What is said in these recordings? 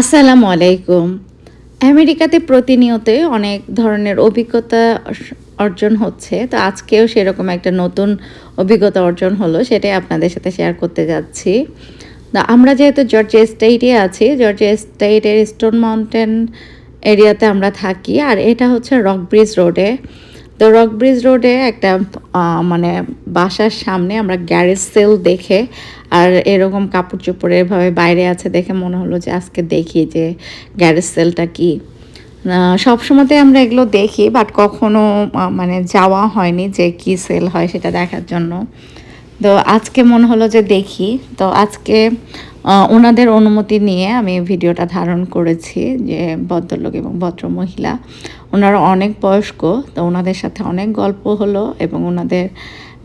আসসালামু আলাইকুম। আমেরিকাতে প্রতিনিয়তই অনেক ধরনের অভিজ্ঞতা অর্জন হচ্ছে। তো আজকেও সেরকম একটা নতুন অভিজ্ঞতা অর্জন হলো, সেটাই আপনাদের সাথে শেয়ার করতে যাচ্ছি। আমরা যেহেতু জর্জিয়া স্টেটে আছি জর্জিয়া স্টেটের স্টোন মাউন্টেন এরিয়াতে আমরা থাকি, আর এটা হচ্ছে রক ব্রিজ রোডে তো রক ব্রিজ রোডে একটা মানে বাসার সামনে আমরা গ্যারেজ সেল দেখে আর এরকম কাপড় চোপড় এভাবে বাইরে আছে দেখে মনে হলো যে আজকে দেখি যে গ্যারেজ সেলটা কি। সব সময়তে আমরা এগুলো দেখি বাট কখনো মানে যাওয়া হয়নি যে কি সেল হয় সেটা দেখার জন্য। তো আজকে মনে হলো যে দেখি। তো আজকে ওনাদের অনুমতি নিয়ে আমি ভিডিওটা ধারণ করেছি যে ভদ্রলোক এবং ভদ্র মহিলা। ওনারা অনেক বয়স্ক, তো ওনাদের সাথে অনেক গল্প হলো এবং ওনাদের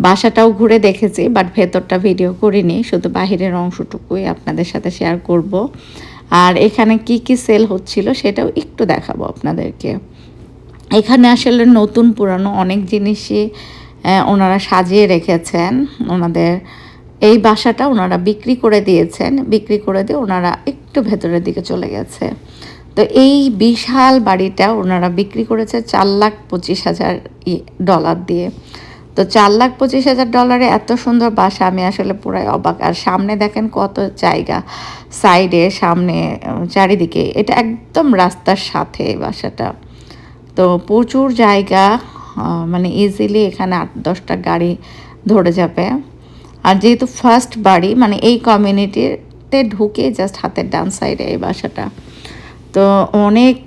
বাসাটাও ঘুরে দেখেছি বাট ভেতরটা ভিডিও করিনি, শুধু বাহিরের অংশটুকুই আপনাদের সাথে শেয়ার করব। আর এখানে কি কি সেল হচ্ছিল সেটাও একটু দেখাবো আপনাদেরকে। এখানে আসলে নতুন পুরানো অনেক জিনিসই ওনারা সাজিয়ে রেখেছেন, ওনাদের এই বাসাটা ওনারা বিক্রি করে দিয়েছেন, বিক্রি করে দিয়ে ওনারা একটু ভেতরের দিকে চলে গেছে। তো এই বিশাল বাড়িটা ওনারা বিক্রি করেছে চার লাখ পঁচিশ হাজার ডলার দিয়ে। তো চার লাখ পঁচিশ হাজার ডলারে এত সুন্দর বাসা, আমি আসলে পুরাই অবাক। আর সামনে দেখেন কত জায়গা, সাইডে, সামনে চারিদিকে। এটা একদম রাস্তার সাথে এই বাসাটা। তো প্রচুর জায়গা মানে ইজিলি এখানে আট দশটা গাড়ি ধরে যাবে। আর যেহেতু ফার্স্ট বাড়ি মানে এই কমিউনিটিতে ঢুকে জাস্ট হাতের ডান সাইডে এই বাসাটা। তো অনেক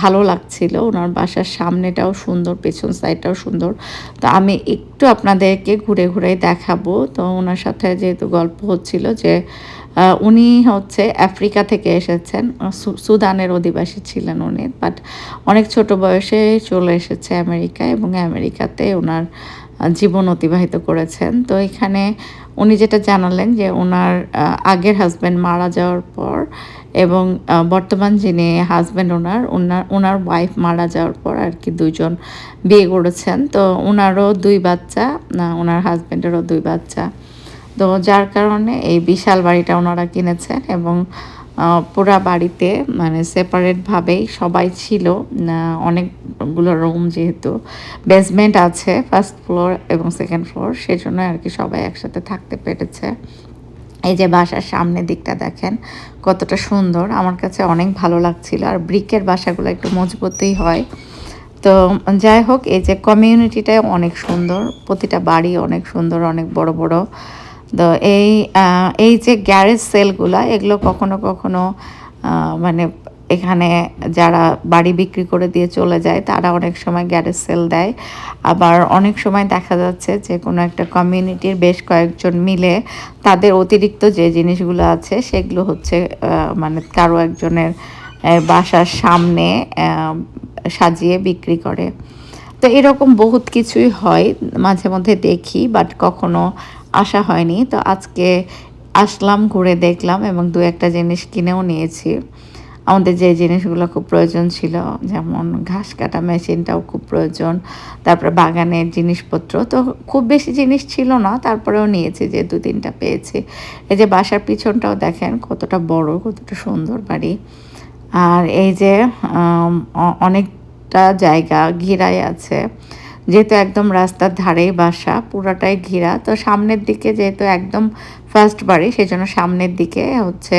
ভালো লাগছিল। ওনার বাসার সামনেটাও সুন্দর, পেছন সাইডটাও সুন্দর। তো আমি একটু আপনাদেরকে ঘুরে ঘুরে দেখাবো। তো ওনার সাথে যেহেতু গল্প হচ্ছিল যে উনি হচ্ছে আফ্রিকা থেকে এসেছেন। সুদানের অধিবাসী ছিলেন উনি। বাট অনেক ছোট বয়সে চলে এসেছে আমেরিকা এবং আমেরিকাতে ওনার জীবন অতিবাহিত করেছেন। তো এখানে উনি যেটা জানালেন যে ওনার আগের হাজব্যান্ড মারা যাওয়ার পর এবং বর্তমান যিনি হাজব্যান্ড ওনার ওনার ওনার ওয়াইফ মারা যাওয়ার পর আর কি দুজন বিয়ে করেছেন। তো ওনারও দুই বাচ্চা ওনার হাজব্যান্ডেরও দুই বাচ্চা। তো যার কারণে এই বিশাল বাড়িটা ওনারা কিনেছেন এবং পুরা বাড়িতে মানে সেপারেটভাবেই সবাই ছিল অনেকগুলো রুম যেহেতু বেসমেন্ট আছে ফার্স্ট ফ্লোর এবং সেকেন্ড ফ্লোর সেজন্য আর কি সবাই একসাথে থাকতে পেরেছে। এই যে বাসার সামনের দিকটা দেখেন, কতটা সুন্দর, আমার কাছে অনেক ভালো লাগছিল। আর ব্রিকের বাসাগুলো একটু মজবুতই হয়। তো যাই হোক, এই যে কমিউনিটিটাই অনেক সুন্দর, প্রতিটা বাড়ি অনেক সুন্দর, অনেক বড় বড়। তো এই এই যে গ্যারেজ সেলগুলা, এগুলো কখনো কখনো মানে এখানে যারা বাড়ি বিক্রি করে দিয়ে চলে যায়, তারা অনেক সময় গ্যারেজ সেল দেয়। আবার অনেক সময় দেখা যাচ্ছে যে কোনো একটা কমিউনিটির বেশ কয়েকজন মিলে তাদের অতিরিক্ত যে জিনিসগুলো আছে, সেগুলো হচ্ছে মানে কারও একজনের বাসার সামনে সাজিয়ে বিক্রি করে। তো এরকম বহুত কিছুই হয়, মাঝে মধ্যে দেখি বাট কখনো আসা হয়নি, তো আজকে আসলাম, ঘুরে দেখলাম এবং দু একটা জিনিস কিনেও নিয়েছি। আমাদের যে জিনিসগুলো খুব প্রয়োজন ছিল, যেমন ঘাস কাটা মেশিনটাও খুব প্রয়োজন, তারপরে বাগানের জিনিসপত্র, তো খুব বেশি জিনিস ছিল না, তারপরেও নিয়েছি যে দু তিনটা পেয়েছি। এই যে বাসার পিছনটাও দেখেন কতটা বড়, কতটা সুন্দর বাড়ি। আর এই যে অনেকটা জায়গা ঘিরাই আছে। যেহেতু একদম রাস্তার ধারেই বাসা, পুরাটাই ঘিরা। তো সামনের দিকে যেহেতু একদম ফার্স্ট বাড়ি সেই জন্য সামনের দিকে হচ্ছে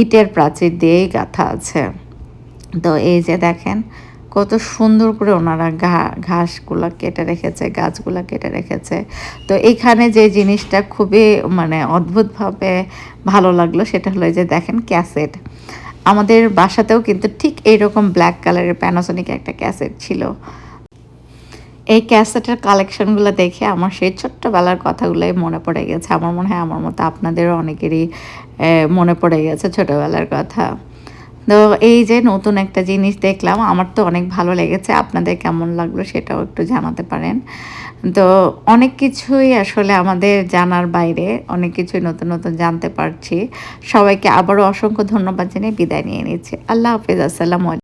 ইটের প্রাচীর দিয়েই গাঁথা আছে। তো এই যে দেখেন, কত সুন্দর করে ওনারা ঘা, ঘাসগুলো কেটে রেখেছে, গাছগুলো কেটে রেখেছে। তো এখানে যে জিনিসটা খুবই মানে অদ্ভুতভাবে ভালো লাগল, সেটা হলো যে দেখেন ক্যাসেট। আমাদের বাসাতেও কিন্তু ঠিক এইরকম ব্ল্যাক কালারের প্যানাসোনিক একটা ক্যাসেট ছিল। এই ক্যাসেটের কালেকশনগুলো দেখে আমার সেই ছোট্টবেলার কথাগুলোই মনে পড়ে গেছে। আমার মনে হয় আমার মতো আপনাদেরও অনেকেরই মনে পড়ে গেছে ছোটোবেলার কথা। তো এই যে নতুন একটা জিনিস দেখলাম, আমার তো অনেক ভালো লেগেছে। আপনাদের কেমন লাগল সেটাও একটু জানাতে পারেন। তো অনেক কিছুই আসলে আমাদের জানার বাইরে, অনেক কিছুই নতুন নতুন জানতে পারছি। সবাইকে আবারও অসংখ্য ধন্যবাদ জানিয়ে বিদায় নিয়ে নিচ্ছি। আল্লাহ হাফিজ, আসসালামু